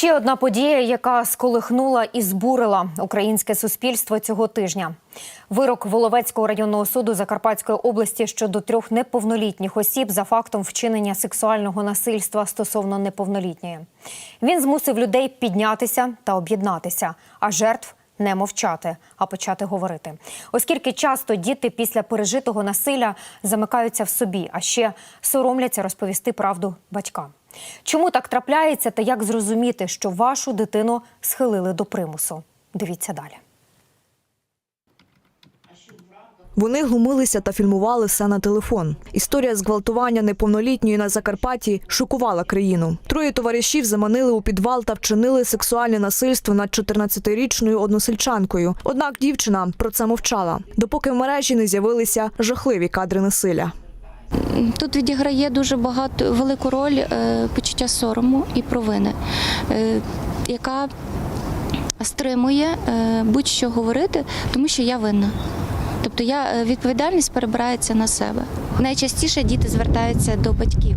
Ще одна подія, яка сколихнула і збурила українське суспільство цього тижня. Вирок Воловецького районного суду Закарпатської області щодо трьох неповнолітніх осіб за фактом вчинення сексуального насильства стосовно неповнолітньої. Він змусив людей піднятися та об'єднатися, а жертв не мовчати, а почати говорити. Оскільки часто діти після пережитого насилля замикаються в собі, а ще соромляться розповісти правду батькам. Чому так трапляється та як зрозуміти, що вашу дитину схилили до примусу? Дивіться далі. Вони глумилися та фільмували все на телефон. Історія зґвалтування неповнолітньої на Закарпатті шокувала країну. Троє товаришів заманили у підвал та вчинили сексуальне насильство над 14-річною односельчанкою. Однак дівчина про це мовчала, допоки в мережі не з'явилися жахливі кадри насилля. Тут відіграє дуже багато велику роль е, почуття сорому і провини, е, яка стримує е, будь-що говорити, тому що я винна. Тобто я е, відповідальність перебирається на себе. Найчастіше діти звертаються до батьків.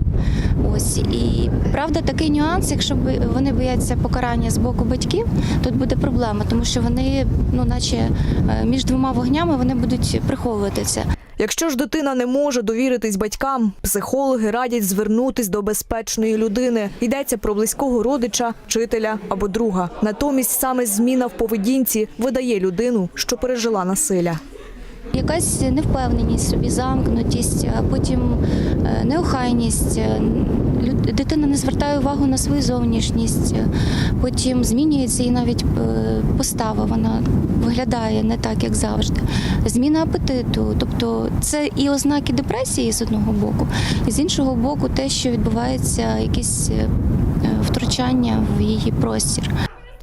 Ось і правда, такий нюанс, якщо вони бояться покарання з боку батьків, тут буде проблема, тому що вони, ну наче е, між двома вогнями, вони будуть приховувати це. Якщо ж дитина не може довіритись батькам, психологи радять звернутись до безпечної людини. Йдеться про близького родича, вчителя або друга. Натомість саме зміна в поведінці видає людину, що пережила насилля. Якась невпевненість собі, замкнутість, а потім е, неохайність. е, Дитина не звертає увагу на свою зовнішність, е, потім змінюється і навіть постава, вона виглядає не так, як завжди. Зміна апетиту, тобто це і ознаки депресії з одного боку, і з іншого боку, те, що відбувається якесь е, втручання в її простір.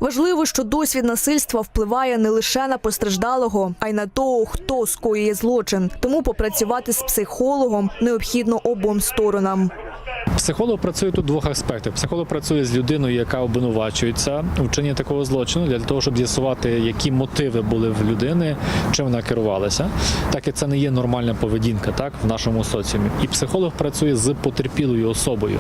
Важливо, що досвід насильства впливає не лише на постраждалого, а й на того, хто скоює злочин. Тому попрацювати з психологом необхідно обом сторонам. Психолог працює тут в двох аспектах. Психолог працює з людиною, яка обвинувачується у вчиненні такого злочину, для того, щоб з'ясувати, які мотиви були в людини, чим вона керувалася. Так як це не є нормальна поведінка, так в нашому соціумі. І психолог працює з потерпілою особою.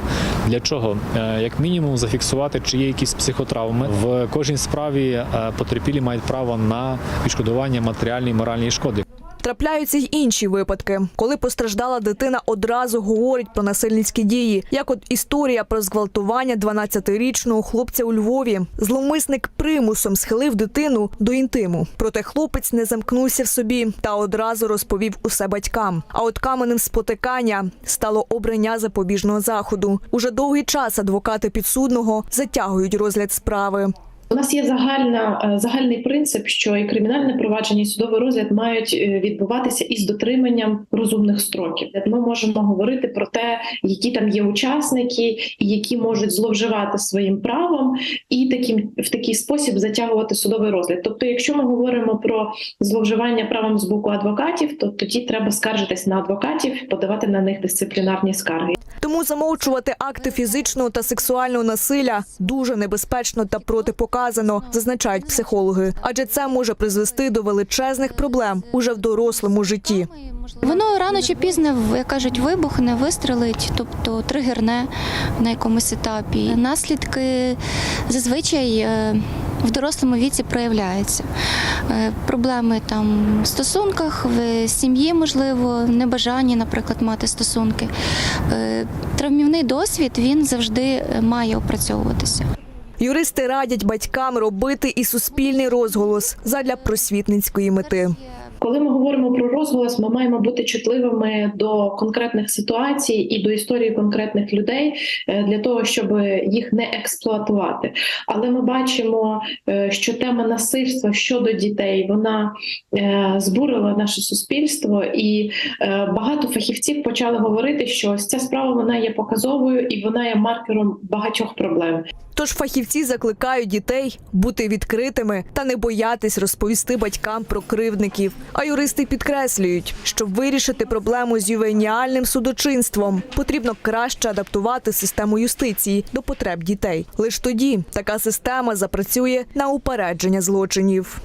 Для чого? Е, Як мінімум, зафіксувати, чи є якісь психотравми. В кожній справі е, потерпілі мають право на відшкодування матеріальної і моральної шкоди. Трапляються й інші випадки, коли постраждала дитина одразу говорить про насильницькі дії, як от історія про зґвалтування 12-річного хлопця у Львові. Зловмисник примусом схилив дитину до інтиму. Проте хлопець не замкнувся в собі та одразу розповів усе батькам. А от каменем спотикання стало обрання запобіжного заходу. Уже довгий час адвокати підсудного затягують розгляд справи. У нас є загальна е, загальний принцип, що і кримінальне провадження, і судовий розгляд мають е, відбуватися із дотриманням розумних строків. Ми можемо говорити про те, які там є учасники, які можуть зловживати своїм правом, і таким в такий спосіб затягувати судовий розгляд. Тобто, якщо ми говоримо про зловживання правом з боку адвокатів, то тоді треба скаржитись на адвокатів, подавати на них дисциплінарні скарги. Тому замовчувати акти фізичного та сексуального насилля дуже небезпечно та протипоказано, зазначають психологи, адже це може призвести до величезних проблем уже в дорослому житті. Воно рано чи пізно, як кажуть, вибухне, вистрелить, тобто тригерне на якомусь етапі. Наслідки зазвичай е, в дорослому віці проявляються. Е, Проблеми там в стосунках, в сім'ї, можливо, небажання, наприклад, мати стосунки. Е, Травмівний досвід він завжди має опрацьовуватися. Юристи радять батькам робити і суспільний розголос задля просвітницької мети. Коли ми говоримо про розголос, ми маємо бути чутливими до конкретних ситуацій і до історії конкретних людей е, для того, щоб їх не експлуатувати. Але ми бачимо, е, що тема насильства щодо дітей вона е, збурила наше суспільство, і багато фахівців почали говорити, що ось ця справа вона є показовою і вона є маркером багатьох проблем. Тож фахівці закликають дітей бути відкритими та не боятись розповісти батькам про кривдників. А юристи підкреслюють, щоб вирішити проблему з ювеніальним судочинством, потрібно краще адаптувати систему юстиції до потреб дітей. Лиш тоді така система запрацює на упередження злочинів.